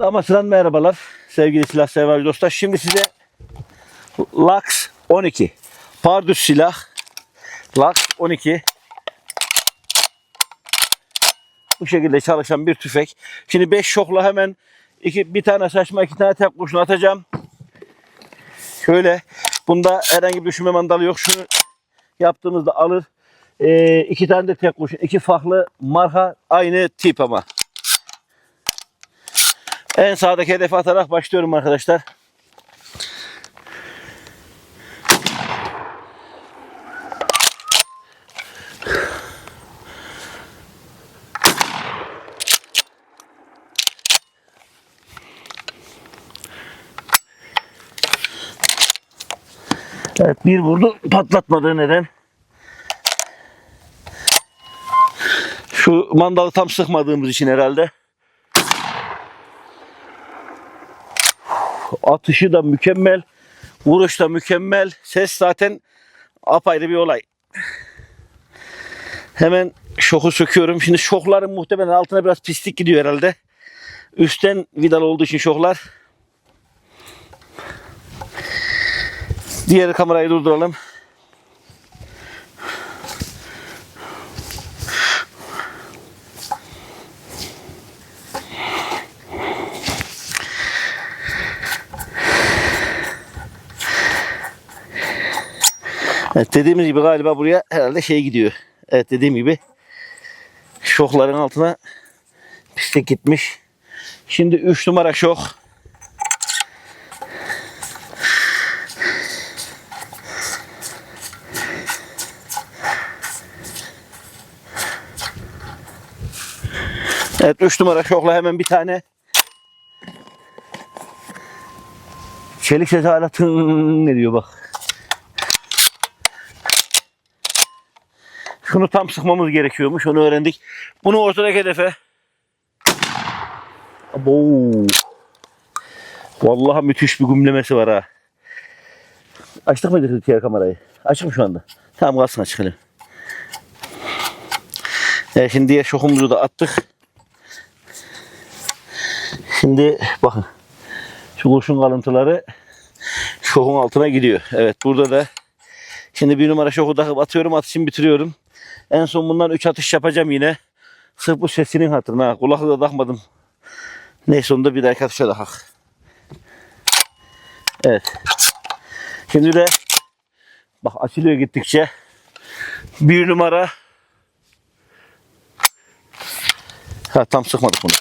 Evet Amasya'dan merhabalar sevgili silah sever dostlar. Şimdi size Lux 12 Pardus silah Lux 12 bu şekilde çalışan bir tüfek. Şimdi 5 şokla hemen iki, bir tane saçma iki tane tek kurşun atacağım. Şöyle bunda herhangi bir düşürme mandalı yok. Şunu yaptığımızda alır. Ee, iki tane de tek kurşun. iki farklı marka aynı tip ama. En sağdaki hedefe atarak başlıyorum arkadaşlar. Evet bir vurdu patlatmadı neden? Şu mandalı tam sıkmadığımız için herhalde. Atışı da mükemmel. Vuruş da mükemmel. Ses zaten apayrı bir olay. Hemen şoku söküyorum. Şimdi şokların muhtemelen altına biraz pislik gidiyor herhalde. Üstten vidalı olduğu için şoklar. Diğer kamerayı durduralım. Evet dediğimiz gibi galiba buraya herhalde şey gidiyor. Evet dediğim gibi şokların altına pislik gitmiş. Şimdi 3 numara şok. Evet 3 numara şokla hemen bir tane çelik sesi hala tın ne diyor bak. Şunu tam sıkmamız gerekiyormuş. Onu öğrendik. Bunu ortadaki hedefe. Abo. Vallahi müthiş bir gümlemesi var ha. Açtık mı diğer kamerayı? Açık mı şu anda? Tamam kalsın açık hele. Evet, şimdi diğer şokumuzu da attık. Şimdi bakın. Şu kurşun kalıntıları şokun altına gidiyor. Evet burada da şimdi bir numara şoku takıp atıyorum atışımı bitiriyorum. En son bundan 3 atış yapacağım yine. Sırf bu sesinin hatırına. Kulaklığı da takmadım. Neyse onu da bir dahaki atışa takak. Evet. Şimdi de bak açılıyor gittikçe. Bir numara Ha tam sıkmadık bunu.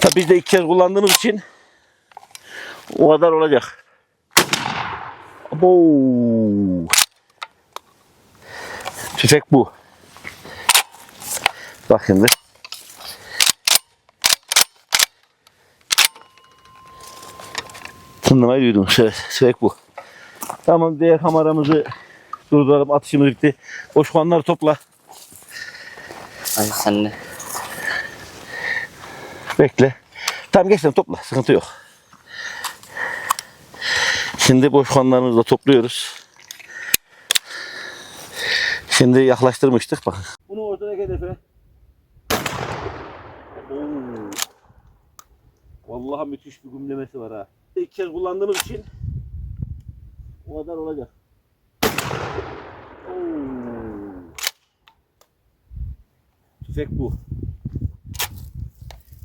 Tabi biz de ilk kez kullandığımız için o kadar olacak. Abo. Tüfek bu. Bak şimdi. Tınlamayı duydunuz. Evet, tüfek bu. Tamam diğer kameramızı durduralım. Atışımız bitti. Boş kovanları topla. Ay sen de. Bekle. Tamam geç sen topla. Sıkıntı yok. Şimdi boş kovanlarımızı da topluyoruz. Şimdi yaklaştırmıştık bakın. Bunu ortadaki hedefe. Vallahi müthiş bir gümlemesi var ha. İlk kez kullandığımız için o kadar olacak. Oo. Tüfek bu.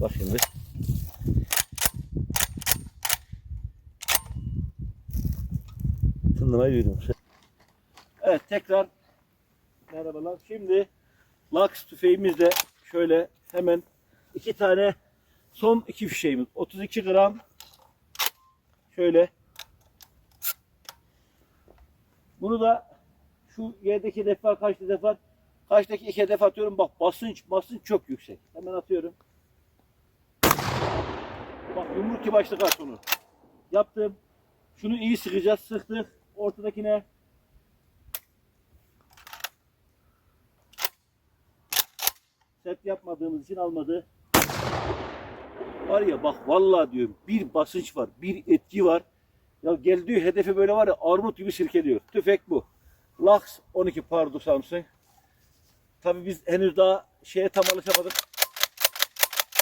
Bak şimdi. Tınlamayı duydum. Evet tekrar merhabalar. Şimdi Lux tüfeğimizle şöyle hemen iki tane son iki fişeğimiz. 32 gram şöyle bunu da şu yerdeki defa kaç defa kaçtaki iki hedef atıyorum. Bak basınç basınç çok yüksek. Hemen atıyorum. Bak yumruk gibi açtık ha şunu. Yaptım. Şunu iyi sıkacağız. Sıktık. Ortadakine set yapmadığımız için almadı. Var ya bak vallahi diyorum bir basınç var, bir etki var. Ya geldiği hedefi böyle var ya armut gibi sirkeliyor. Tüfek bu. Lux 12 Pardo Samsung. Tabii biz henüz daha şeye tam alışamadık.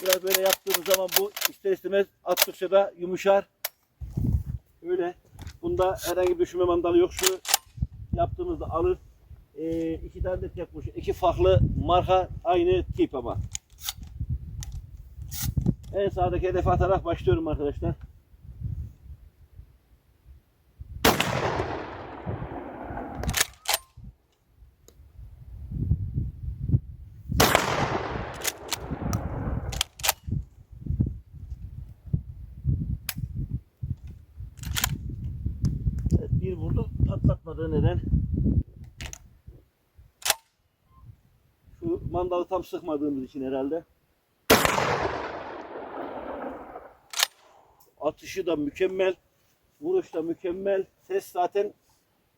Biraz böyle yaptığımız zaman bu ister istemez attıkça da yumuşar. Öyle. Bunda herhangi bir düşme mandalı yok. Şu yaptığımızda alır. Ee, iki tane de tek kurşun. İki farklı marka aynı tip ama. En sağdaki hedefe atarak başlıyorum arkadaşlar. Evet, bir vurdu patlatmadı neden? Şu mandalı tam sıkmadığımız için herhalde. Atışı da mükemmel. Vuruş da mükemmel. Ses zaten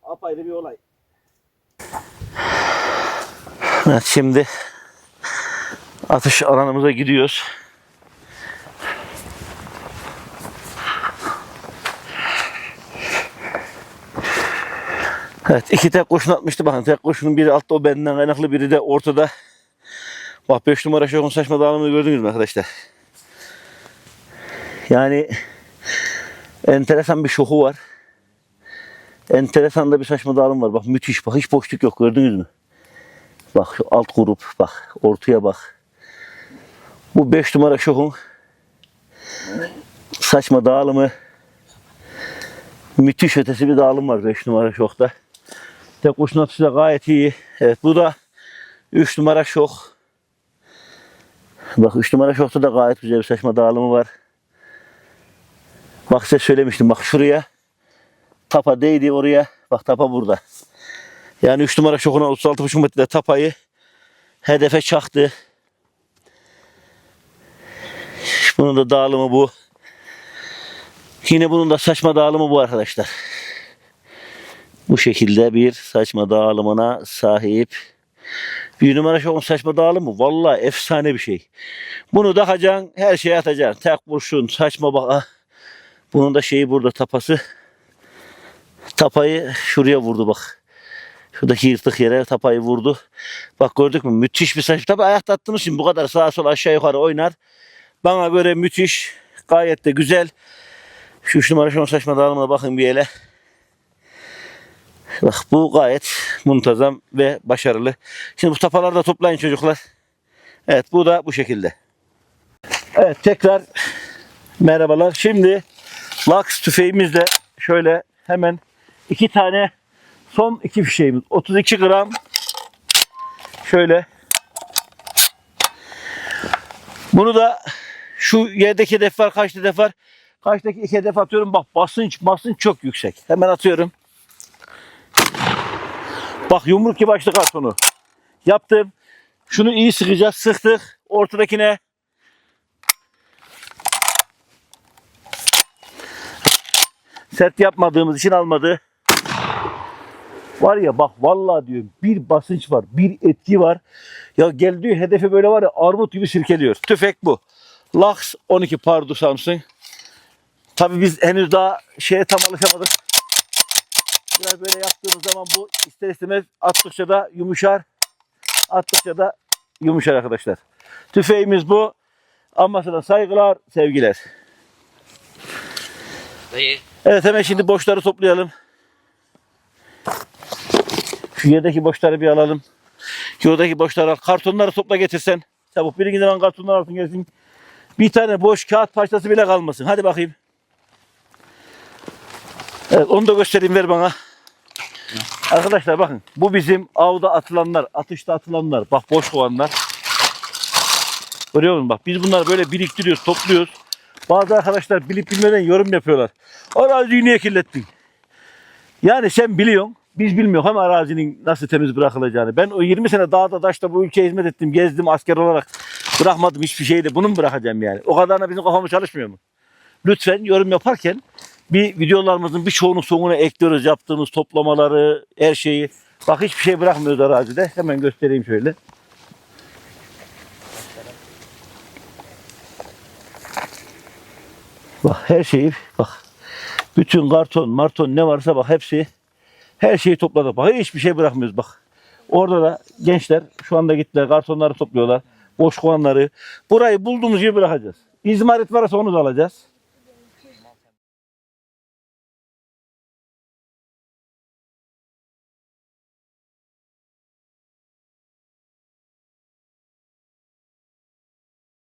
apayrı bir olay. Evet şimdi atış alanımıza gidiyoruz. Evet iki tek kurşun atmıştı bakın tek kurşunun biri altta o benden kaynaklı biri de ortada. Bak 5 numara şokun saçma dağılımını gördünüz mü arkadaşlar? Yani enteresan bir şoku var. Enteresan da bir saçma dağılım var. Bak müthiş bak hiç boşluk yok gördünüz mü? Bak şu alt grup bak ortaya bak. Bu 5 numara şokun saçma dağılımı müthiş ötesi bir dağılım var 5 numara şokta. Tek kurşun atışı da gayet iyi. Evet bu da 3 numara şok. Bak 3 numara şokta da gayet güzel bir saçma dağılımı var. Bak size söylemiştim bak şuraya tapa değdi oraya. Bak tapa burada. Yani 3 numara şokuna 36,5 metrede tapayı hedefe çaktı. Bunun da dağılımı bu. Yine bunun da saçma dağılımı bu arkadaşlar. Bu şekilde bir saçma dağılımına sahip. Bir numara şokun saçma dağılımı vallahi efsane bir şey. Bunu takacaksın her şeye atacaksın. Tek kurşun saçma bak. ah. Bunun da şeyi burada tapası. Tapayı şuraya vurdu bak. Şuradaki yırtık yere tapayı vurdu. Bak gördük mü? Müthiş bir saç. Tabi ayakta attığımız için bu kadar sağa sola aşağı yukarı oynar. Bana göre müthiş. Gayet de güzel. Şu üç numara şunun saçma dağılımına bakın bir hele. Bak bu gayet muntazam ve başarılı. Şimdi bu tapaları da toplayın çocuklar. Evet bu da bu şekilde. Evet tekrar merhabalar. Şimdi Lux tüfeğimizle şöyle hemen iki tane son iki fişeğimiz 32 gram şöyle bunu da şu yerdeki hedef var kaç hedef var kaçtaki iki hedef atıyorum bak basınç basınç çok yüksek hemen atıyorum bak yumruk gibi açtı kartonu yaptım şunu iyi sıkacağız sıktık ortadakine sert yapmadığımız için almadı. Var ya bak vallahi diyorum bir basınç var, bir etki var. Ya geldiği hedefe böyle var ya armut gibi sirkeliyor. Tüfek bu. Lux 12 Pardu Samsung. Tabi biz henüz daha şeye tam alışamadık. Biraz böyle yaptığımız zaman bu ister istemez attıkça da yumuşar. Attıkça da yumuşar arkadaşlar. Tüfeğimiz bu. Amasına saygılar, sevgiler. Dayı. Evet hemen şimdi boşları toplayalım. Şu yerdeki boşları bir alalım. Şuradaki boşları al. Kartonları topla getirsen. Çabuk birinci zaman kartonlar altın gelsin. Bir tane boş kağıt parçası bile kalmasın. Hadi bakayım. Evet onu da göstereyim ver bana. Arkadaşlar bakın bu bizim avda atılanlar, atışta atılanlar. Bak boş kovanlar. Görüyor musun? Bak biz bunları böyle biriktiriyoruz, topluyoruz. Bazı arkadaşlar bilip bilmeden yorum yapıyorlar. Araziyi niye kirlettin? Yani sen biliyorsun. Biz bilmiyoruz ama arazinin nasıl temiz bırakılacağını. Ben o 20 sene dağda taşta bu ülkeye hizmet ettim. Gezdim asker olarak. Bırakmadım hiçbir şeyde. Bunu mu bırakacağım yani? O kadarına bizim kafamız çalışmıyor mu? Lütfen yorum yaparken bir videolarımızın birçoğunu sonuna ekliyoruz. Yaptığımız toplamaları, her şeyi. Bak hiçbir şey bırakmıyoruz arazide. Hemen göstereyim şöyle. Bak her şeyi bak. Bütün karton, marton ne varsa bak hepsi her şeyi topladık. Bak hiçbir şey bırakmıyoruz bak. Orada da gençler şu anda gittiler kartonları topluyorlar. Boş kovanları. Burayı bulduğumuz gibi bırakacağız. İzmarit varsa onu da alacağız.